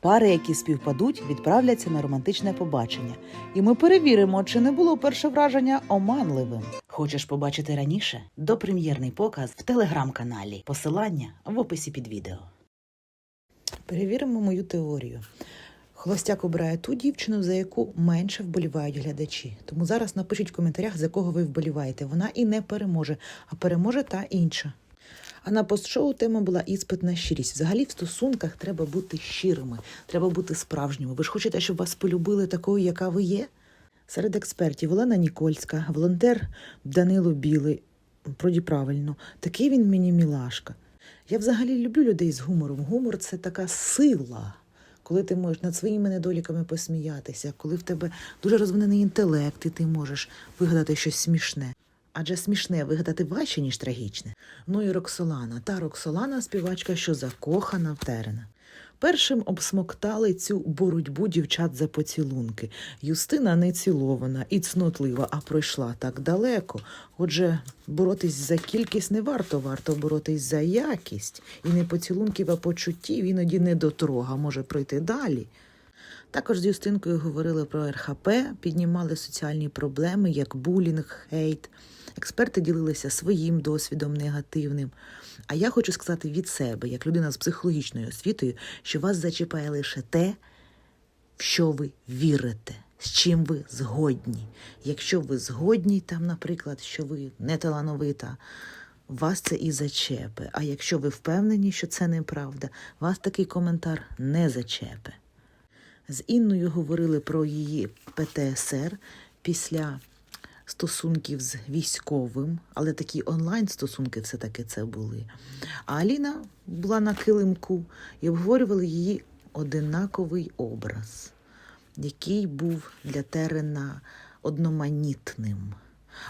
Пари, які співпадуть, відправляться на романтичне побачення, і ми перевіримо, чи не було перше враження оманливим. Хочеш побачити раніше? Допрем'єрний показ в телеграм-каналі. Посилання в описі під відео. Перевіримо мою теорію. Холостяк обирає ту дівчину, за яку менше вболівають глядачі. Тому зараз напишіть в коментарях, за кого ви вболіваєте. Вона і не переможе, а переможе та інша. А на постшоу тема була іспит на щирість. Взагалі в стосунках треба бути щирими, треба бути справжніми. Ви ж хочете, щоб вас полюбили такою, яка ви є? Серед експертів Олена Нікольська, волонтер Данило Білий. Проді правильно, такий він мені мілашка. Я взагалі люблю людей з гумором. Гумор це така сила, коли ти можеш над своїми недоліками посміятися, коли в тебе дуже розвинений інтелект, і ти можеш вигадати щось смішне. Адже смішне вигадати важче, ніж трагічне. Ну і Роксолана, та Роксолана співачка, що закохана в терена. Першим обсмоктали цю боротьбу дівчат за поцілунки. Юстина не цілована і цнотлива, а пройшла так далеко. Отже, боротись за кількість не варто, варто боротись за якість. І не поцілунків, а почуттів, іноді не дотрога може пройти далі. Також з Юстинкою говорили про РХП, піднімали соціальні проблеми, як булінг, хейт. Експерти ділилися своїм досвідом негативним. А я хочу сказати від себе, як людина з психологічною освітою, що вас зачіпає лише те, в що ви вірите, з чим ви згодні. Якщо ви згодні, там, наприклад, що ви не талановита, вас це і зачепе. А якщо ви впевнені, що це неправда, вас такий коментар не зачепе. З Інною говорили про її ПТСР після стосунків з військовим, але такі онлайн стосунки все-таки це були. А Аліна була на килимку і обговорювали її одинаковий образ, який був для Терена одноманітним.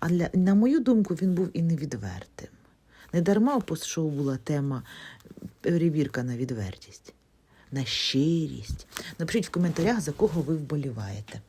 А для, на мою думку, він був і невідвертим. Недарма у постшоу була тема перевірка на відвертість на щирість. Напишіть в коментарях, за кого ви вболіваєте.